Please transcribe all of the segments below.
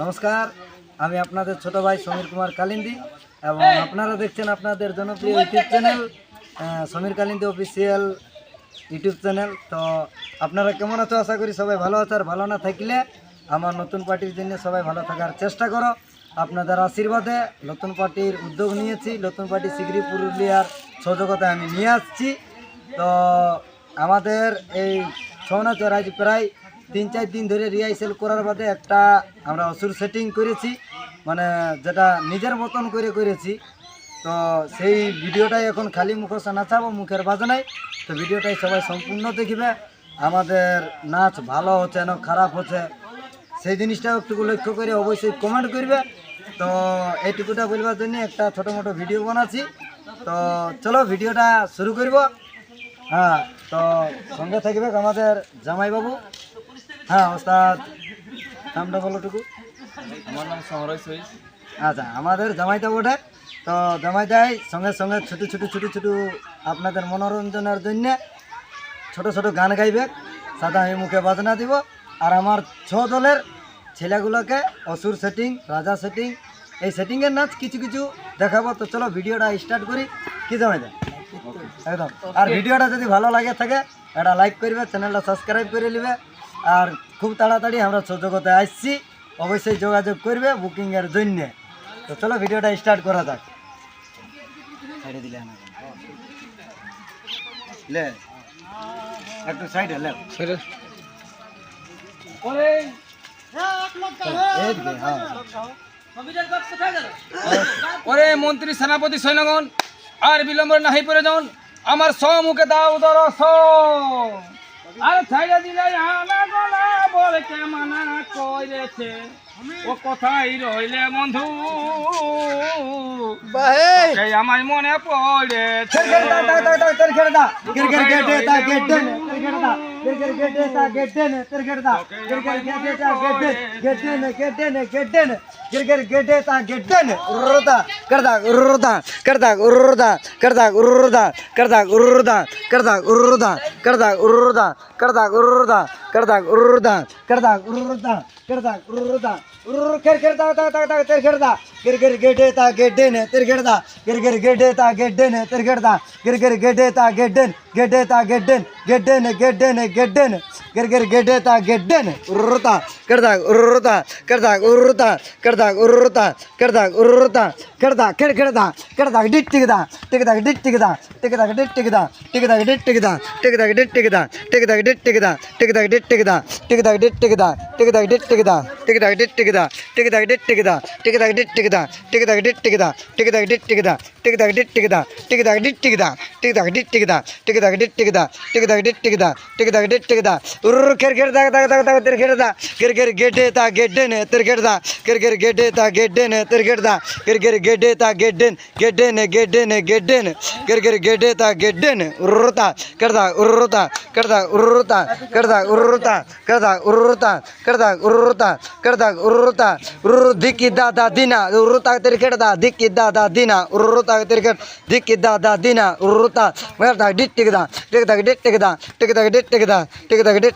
নমস্কার আমি আপনাদের ছোট ভাই সমীর কুমার কালিন্দি এবং আপনারা দেখছেন আপনাদের জনপ্রিয় YouTube channel Samir Kalindi official YouTube channel. তো আপনারা কেমন আছো? আশা করি সবাই ভালো আছে। আর ভালো না থাকলে আমার নতুন পার্টির জন্য সবাই ভালো থাকার চেষ্টা করো। আপনাদের আশীর্বাদে নতুন পার্টির উদ্যোগ নিয়েছি। নতুন পার্টি শিগগিরই পুরুলিয়ার সহযোগতায় আমি নিয়ে আসছি। তো আমাদের এই ছৌ আজ প্রায় তিন, চার দিন ধরে রিহার্সেল করার বাদে একটা আমরা অসুর সেটিং করেছি মানে যেটা নিজের মতন করে করেছি। তো সেই ভিডিওটাই এখন খালি মুখোশ নাচাবো মুখের বাজনায়। তো ভিডিওটাই সবাই সম্পূর্ণ দেখবে। আমাদের নাচ ভালো হচ্ছে না খারাপ হচ্ছে, সেই জিনিসটাও একটু লক্ষ্য করে অবশ্যই কমেন্ট করবে। তো এইটুকুটা বলবার জন্য একটা ছোটো মোটো ভিডিও বানাচ্ছি। তো চলো ভিডিওটা শুরু করব। হ্যাঁ তো সঙ্গে থাকবে আমাদের জামাইবাবু। হ্যাঁ ওস্তাদ। নামটা বলোটুকু আমার নাম সমরয় সইস আচ্ছা আমাদের জামাইটা ওঠে তো জামাইটাই সঙ্গে সঙ্গে ছোটো ছোটো ছোটো ছোটো আপনাদের মনোরঞ্জনের জন্য ছোট ছোট গান গাইবে। সাদা আমি মুখে বাজনা দিব। আর আমার ছ দলের ছেলেগুলোকে অসুর সেটিং রাজা সেটিং এই সেটিংয়ের নাচ কিছু কিছু দেখাবো। তো চলো ভিডিওটা স্টার্ট করি। কি জামাইদা? একদম। আর ভিডিওটা যদি ভালো লাগে থাকে এটা লাইক করবে চ্যানেলটা সাবস্ক্রাইব করে নেবে। আর খুব তাড়াতাড়ি আমরা সহযোগতে আসছি। অবশ্যই যোগাযোগ করবে বুকিংয়ের জন্য। তো চলো ভিডিওটা স্টার্ট করা যাক। সাইডে দিলে না। লে একটু সাইডে লে। এইদিকে, হ্যাঁ। ওরে মন্ত্রী সেনাপতি সৈন্যগণ আর বিলম্ব নাহি যান আমার সম্মুখে দাও দরস আর ছাইড়া দিলে আছে ও কোথায় রইলে বন্ধু সেই আমার মনে পড়ে करदा करदा करदा करदा ಗೆಡ್ದ ಉರ್ದ ಉರ್ರ ಕೆರ್ ಕೆರ್ದ ತಾಗ ತಾಗ ತಿರ್ಗಿಡ್ದ ಗಿರ್ಗಿರ್ ಗೆಡ್ಡೇತ ಗೆಡ್ಡೇನೆ ತಿರ್ಗಿಡ್ದ ಗಿರ್ಗಿರ್ ಗೆಡ್ಡೇತ ಗೆಡ್ಡೇನೆ ತಿರ್ಗಿಡ್ದ ಗಿರ್ಗಿರ್ ಗೆಡ್ಡೇತ ಗೆಡ್ಡೇನ್ ಗೆಡ್ಡೇತ ಗೆಡ್ಡೇನ್ ಗೆಡ್ಡೇನೆ ಗೆಡ್ಡೇನೆ ಗೆಡ್ಡೇನೆ गिर गेडेता गेडेन उर्रता करदा उर्रता करदा उर्रता करदा उर्रता करदा उर्रता करदा खेड़ खेड़दा करदा डिट टिकदा टिकदा डिट टिकदा टिकदा डिट टिकदा टिकदा डिट टिकदा टिकदा डिट टिकदा टिकदा डिट टिकदा टिकदा डिट टिकदा टिकदा डिट टिकदा टिकदा डिट टिकदा टिकदा डिट टिकदा टिकदा डिट टिकदा टिकदा डिट टिकदा टिकदा डिट टिकदा टिकदा डिट टिकदा टिकदा डिट टिकदा टिकदा डिट टिकदा टिकदा डिट टिकदा टिकदा डिट टिकदा टिकदा डिट टिकदा टिकदा डिट टिकदा ಕಿರ್ಕಿಡ್ದಾಗ ತಗದಾಗ ತಿರ್ಗಿಡ್ದ ಕಿರ್ಕಿರಿ ಗೆಡ್ಡೆ ತಾ ಗೆಡ್ಡೆನೆ ತಿರ್ಗಿಡ್ದ ಕಿರ್ಕಿರಿ ಗೆಡ್ಡೆ ತಾ ಗೆಡ್ಡೆನೆ ತಿರ್ಗಿಡ್ದ ಕಿರ್ಕಿರಿ ಗೆಡ್ಡೆ ತಾ ಗೆಡ್ಡೆನ್ ಗೆಡ್ಡೆನೆ ಗೆಡ್ಡೆನೆ ಗೆಡ್ಡೆನ್ ಕಿರ್ಕಿರಿ ಗೆಡ್ಡೆ ತಾ ಗೆಡ್ಡೆನ್ ಉರ್ರುತ ಕಡ್ದ ಉರ್ರುತ ಕಡ್ದ ಉರ್ರುತ ಕಡ್ದ ಉರ್ರುತ ಕಡ್ದ ಉರ್ರುತ ಕಡ್ದ ಉರ್ರುತ ಕಡ್ದ ಉರ್ರುತ ಉರ್ರು ದಿಕ್ಕಿದ್ದ ದಾ ದಿನ ಉರ್ರುತಾಗ ತಿರ್ಗಿಡ್ದ ದಿಕ್ಕಿದ್ದ ದಾ ದಿನ ಉರ್ರುತಾಗ ತಿರ್ಗಿಡ್ ದಿಕ್ಕಿದ್ದ ದಾ ದಿನ ಉರ್ರುತ ಡಿಟ್ಟಿಗದ ಟಿಕ್ದಾಗ ಡಿಟ್ಟಿಗದ ಟಿಕ್ದಾಗ ಡಿಟ್ಟಿಗದ ಟಿಕ್ದಾಗ ಡಿಟ್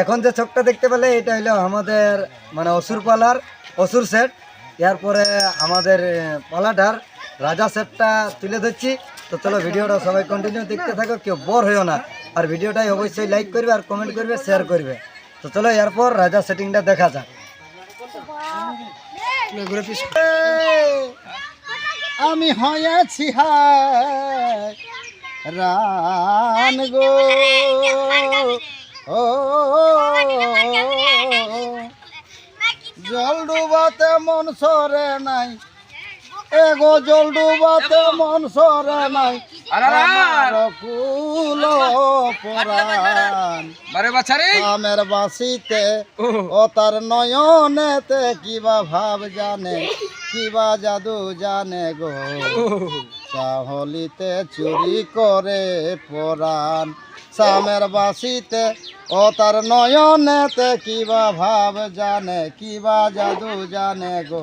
এখন যে চোখটা দেখতে পেলে এটা হলো আমাদের মানে অসুর পালার অসুর সেট এরপরে আমাদের পালাটার রাজা সেটটা তুলে ধরছি। তো চলো ভিডিওটা সবাই কন্টিনিউ দেখতে থাকো কেউ বোর হইও না। আর ভিডিওটাই অবশ্যই লাইক করবে আর কমেন্ট করবে শেয়ার করবে। তো চলো এরপর রাজা সেটিংটা দেখা যাক। আমি হয়েছি হায় রান গো। ও জল ডুবাতে মন সরে নাই। এগো জল ডুবাতে মন সরে নাই। আমার ও। ও তার নয়নেতে কিবা ভাব জানে কিবা জাদু জানে গো। চাহলিতে চুরি করে পরাণ। সামের বাসিতে ও তার নয়নেতে কিবা ভাব জানে কিবা জাদু জানে গো।